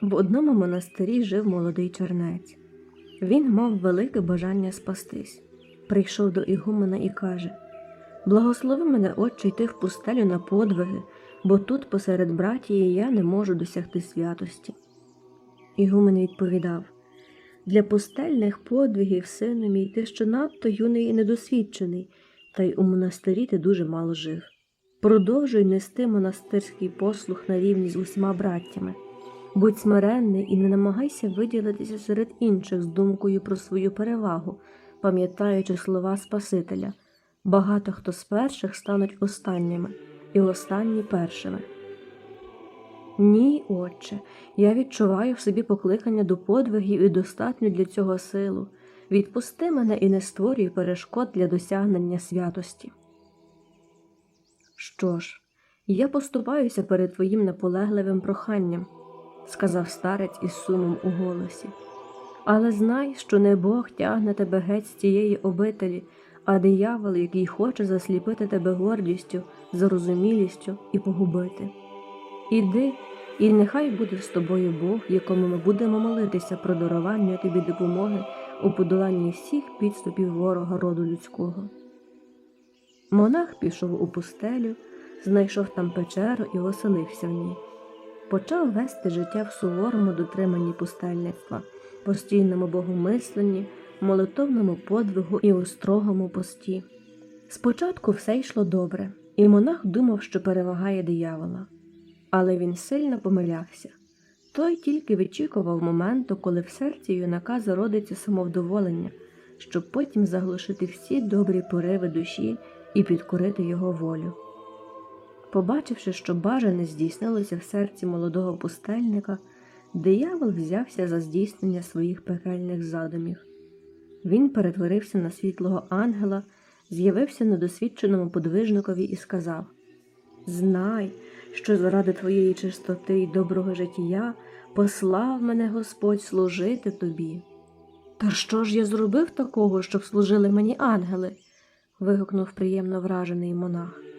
В одному монастирі жив молодий чернець. Він мав велике бажання спастись. Прийшов до Ігумена і каже: Благослови мене, отче, йти в пустелю на подвиги, бо тут, посеред братії, я не можу досягти святості. Ігумен відповідав: Для пустельних подвигів, сину мій, ти ще надто юний і недосвідчений, та й у монастирі ти дуже мало жив. Продовжуй нести монастирський послух на рівні з усіма браттями. Будь смиренний і не намагайся виділитися серед інших з думкою про свою перевагу, пам'ятаючи слова Спасителя. Багато хто з перших стануть останніми, і останні першими. Ні, отче, я відчуваю в собі покликання до подвигів і достатню для цього силу. Відпусти мене і не створюй перешкод для досягнення святості. Що ж, я поступаюся перед твоїм наполегливим проханням, сказав старець із сумом у голосі. Але знай, що не Бог тягне тебе геть з цієї обителі, а диявол, який хоче засліпити тебе гордістю, зарозумілістю і погубити. Іди, і нехай буде з тобою Бог, якому ми будемо молитися про дарування тобі допомоги у подоланні всіх підступів ворога роду людського. Монах пішов у пустелю, знайшов там печеру і оселився в ній. Почав вести життя в суворому дотриманні пустельництва, постійному богомисленні, молитовному подвигу і у строгому пості. Спочатку все йшло добре, і монах думав, що перемагає диявола. Але він сильно помилявся. Той тільки вичікував моменту, коли в серці юнака зародиться самовдоволення, щоб потім заглушити всі добрі пориви душі і підкорити його волю. Побачивши, що бажане здійснилося в серці молодого пустельника, диявол взявся за здійснення своїх пекельних задумів. Він перетворився на світлого ангела, з'явився недосвідченому подвижникові і сказав Знай, що заради твоєї чистоти й доброго життя послав мене Господь служити тобі. Та що ж я зробив такого, щоб служили мені ангели? вигукнув приємно вражений монах.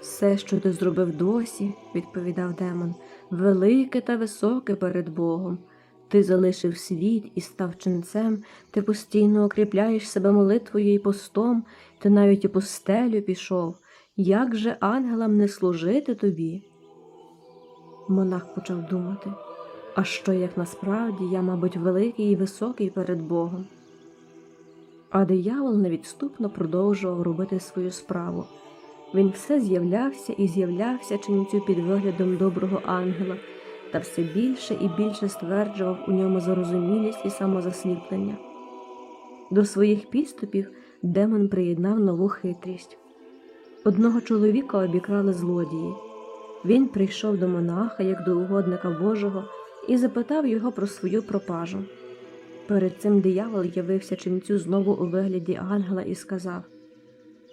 Все, що ти зробив досі, відповідав демон, велике та високе перед Богом. Ти залишив світ і став ченцем, ти постійно укріпляєш себе молитвою і постом, ти навіть у постелю пішов. Як же ангелам не служити тобі? Монах почав думати, а що як насправді я, мабуть, великий і високий перед Богом? А диявол невідступно продовжував робити свою справу. Він все з'являвся і з'являвся ченцю під виглядом доброго ангела, та все більше і більше стверджував у ньому зарозумілість і самозасліплення. До своїх підступів демон приєднав нову хитрість. Одного чоловіка обікрали злодії. Він прийшов до монаха, як до угодника Божого, і запитав його про свою пропажу. Перед цим диявол явився ченцю знову у вигляді ангела і сказав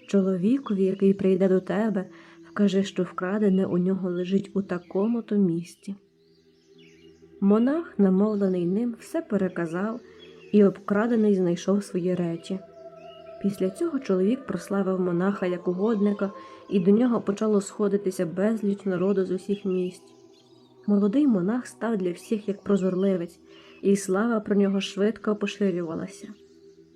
Чоловікові, який прийде до тебе, вкажи, що вкрадене у нього лежить у такому то місці. Монах, намовлений ним, все переказав і обкрадений знайшов свої речі. Після цього чоловік прославив монаха як угодника, і до нього почало сходитися безліч народу з усіх місць. Молодий монах став для всіх як прозорливець, і слава про нього швидко поширювалася.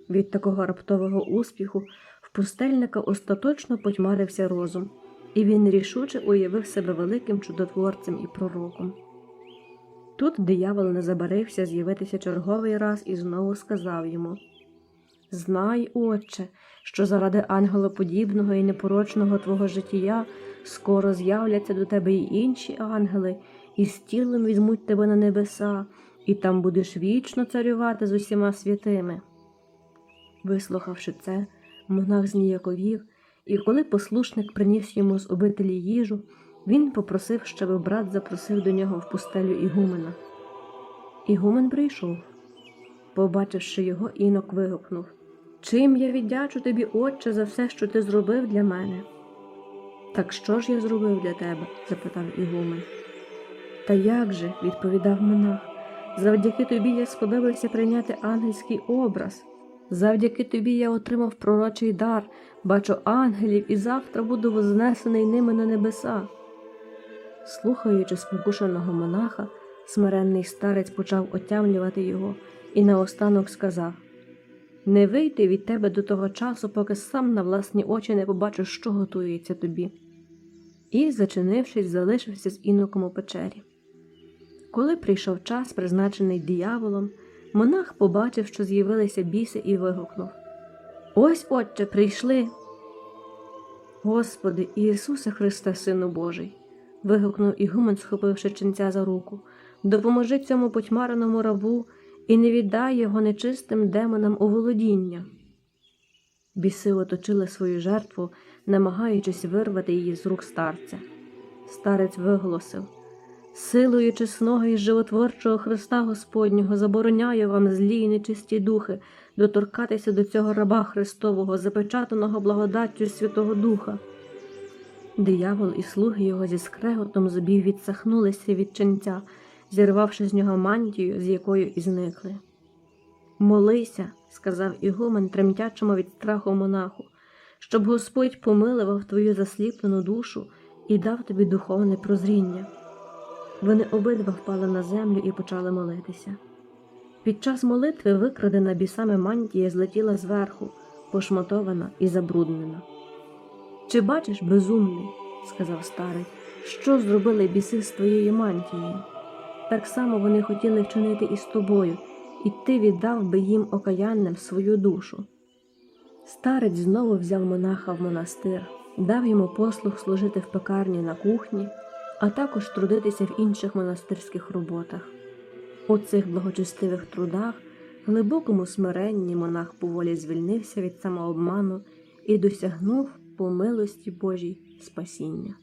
Від такого раптового успіху пустельника остаточно потьмарився розум, і він рішуче уявив себе великим чудотворцем і пророком. Тут диявол не забарився з'явитися черговий раз і знову сказав йому Знай, Отче, що заради ангелоподібного і непорочного твого життя скоро з'являться до тебе й інші ангели, і з тілом візьмуть тебе на небеса, і там будеш вічно царювати з усіма святими. Вислухавши це, монах зніяковів, і коли послушник приніс йому з обителі їжу, він попросив, щоб брат запросив до нього в пустелю Ігумена. Ігумен прийшов. Побачивши його, інок вигукнув Чим я віддячу тобі, Отче, за все, що ти зробив для мене? Так що ж я зробив для тебе? запитав Ігумен. Та як же, відповідав монах, завдяки тобі я сподобався прийняти ангельський образ. Завдяки тобі я отримав пророчий дар, бачу ангелів і завтра буду вознесений ними на небеса. Слухаючи спокушеного монаха, Смиренний старець почав отямлювати його і наостанок сказав Не вийти від тебе до того часу, поки сам на власні очі не побачиш, що готується тобі. І, зачинившись, залишився з іноком у печері. Коли прийшов час, призначений дияволом, монах побачив, що з'явилися біси, і вигукнув Ось, отче, прийшли. Господи, Ісусе Христе, Сину Божий. вигукнув Ігумен, схопивши ченця за руку. Допоможи цьому потьмареному рабу і не віддай його нечистим демонам у володіння. Біси оточили свою жертву, намагаючись вирвати її з рук старця. Старець виголосив Силою чесного і животворчого Христа Господнього забороняю вам злі й нечисті духи доторкатися до цього раба Христового, запечатаного благодаттю Святого Духа. Диявол і слуги його зі скреготом зубів відсахнулися від ченця, зірвавши з нього мантію, з якою і зникли. Молися, сказав Ігумен тремтячому від страху монаху, щоб Господь помилував твою засліплену душу і дав тобі духовне прозріння. Вони обидва впали на землю і почали молитися. Під час молитви викрадена бісами мантія злетіла зверху, пошматована і забруднена. Чи бачиш, безумний, сказав старий, що зробили біси з твоєю мантією? Так само вони хотіли вчинити і з тобою, і ти віддав би їм окаянним свою душу. Старець знову взяв монаха в монастир, дав йому послуг служити в пекарні на кухні, а також трудитися в інших монастирських роботах. У цих благочестивих трудах, глибокому смиренні монах поволі звільнився від самообману і досягнув по милості Божій спасіння.